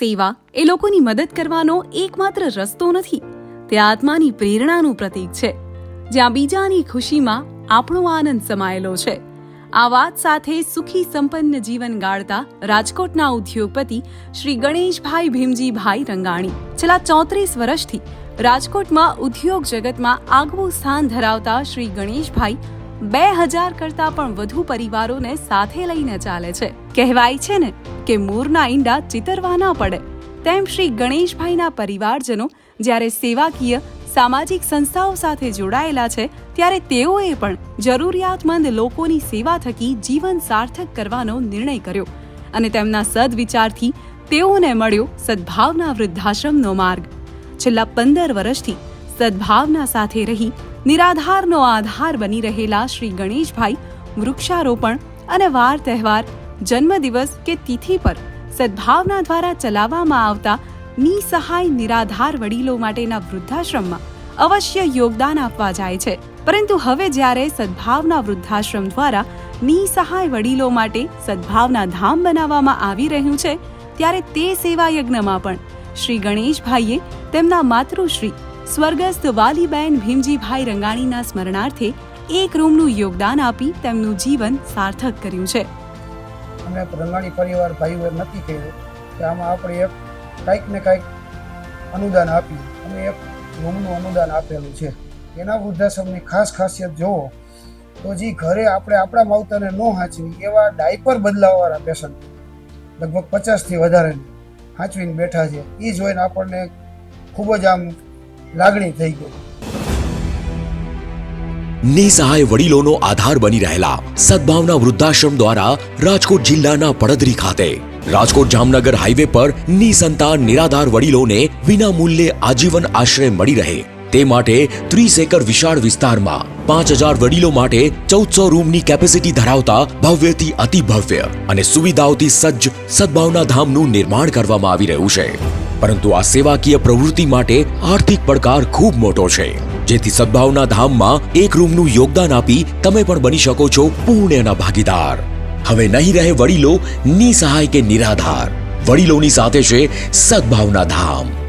સેવા એ લોકોની મદદ કરવાનો એકમાત્ર રસ્તો નથી. તે આત્માની પ્રેરણાનું પ્રતીક છે. જ્યાં બીજાની ખુશીમાં આપણો આનંદ સમાયેલો છે. આ વાત સાથે સુખી સંપન્ન જીવન ગાળતા રાજકોટના ઉદ્યોગપતિ શ્રી ગણેશભાઈ ભીમજીભાઈ રંગાણી છેલ્લા ચોત્રીસ વર્ષથી રાજકોટમાં ઉદ્યોગ જગતમાં આગવું સ્થાન ધરાવતા શ્રી ગણેશભાઈ બે હજાર કરતા પણ વધુ પરિવારોને સાથે લઈને ચાલે છે. કહેવાય છે ને કે મોરના ઈંડા ચિતરવા ના પડે. તેમ શ્રી ગણેશભાઈના પરિવારજનો જ્યારે સેવાકીય, સામાજિક સંસ્થાઓ સાથે જોડાયેલા છે, ત્યારે તેઓએ પણ જરૂરિયાતમંદ લોકોની સેવા થકી જીવન સાર્થક કરવાનો નિર્ણય કર્યો અને તેમના સદવિચારથી તેઓને મળ્યો સદભાવના વૃદ્ધાશ્રમનો માર્ગ. છેલ્લા પંદર વર્ષથી સદભાવના સાથે રહી નિરાધારનો આધાર બની રહેલા શ્રી ગણેશભાઈ વૃક્ષારોપણ અને વાર તહેવાર, જન્મદિવસ કે તિથિ પર સદભાવના દ્વારા ચલાવવામાં આવતા નિસહાય નિરાધાર વડીલો માટેના વૃદ્ધાશ્રમમાં અવશ્ય યોગદાન આપવા જાય છે. પરંતુ હવે જ્યારે સદભાવના વૃદ્ધાશ્રમ દ્વારા નિસહાય વડીલો માટે સદભાવના ધામ બનાવવામાં આવી રહ્યું છે, ત્યારે તે સેવા યજ્ઞમાં પણ શ્રી ગણેશભાઈએ તેમના માતૃશ્રી સ્વર્ગસ્થ વાલીબેન ભીમજીભાઈ રંગાણીના સ્મરણાર્થે એક રૂમનું યોગદાન આપી તેમનું જીવન સાર્થક કર્યું છે. અમે રંગાણી પરિવાર ભાઈઓ નક્કી કર્યું કે આમાં આપણે એક કાંઈક ને કાંઈક અનુદાન આપી અમે એક રૂમનું અનુદાન આપેલું છે. એના વૃદ્ધાશ્રમની ખાસ ખાસિયત જોવો તો જે ઘરે આપણે આપણા માવતરને ન હાંચવી એવા ડાયપર બદલાવવાળા પેશન્ટ લગભગ પચાસથી વધારે હાંચવીને બેઠા છે. એ જોઈને આપણને ખૂબ જ આમ લાગણી થઈ ગઈ. નિસહાય વડીલોનો આધાર બની રહેલા સદભાવના વૃદ્ધાશ્રમ દ્વારા રાજકોટ જિલ્લાના પડદરી ખાતે રાજકોટ જામનગર હાઈવે પર નિસંતાન નિરાધાર વડીલોને વિના મૂલ્યે આજીવન આશ્રય મળી રહે. તે માટે ત્રીસ એકર વિશાળ વિસ્તારમાં પાંચ હજાર વડીલો માટે ચૌદસો રૂમની કેપેસિટી ધરાવતા ભવ્યથી અતિ ભવ્ય અને સુવિધાઓથી સજ્જ સદભાવના ધામનું નિર્માણ કરવામાં આવી રહ્યું છે. પરંતુ આ સેવાકીય પ્રવૃત્તિ માટે આર્થિક પડકાર ખૂબ મોટો છે. જેથી સદભાવના ધામમાં એક રૂમનું યોગદાન આપી તમે પણ બની શકો છો પુણ્યના ભાગીદાર. હવે નહીં રહે વડીલો, નિસહાય કે નિરાધાર. વડીલોની સાથે છે સદભાવના ધામ.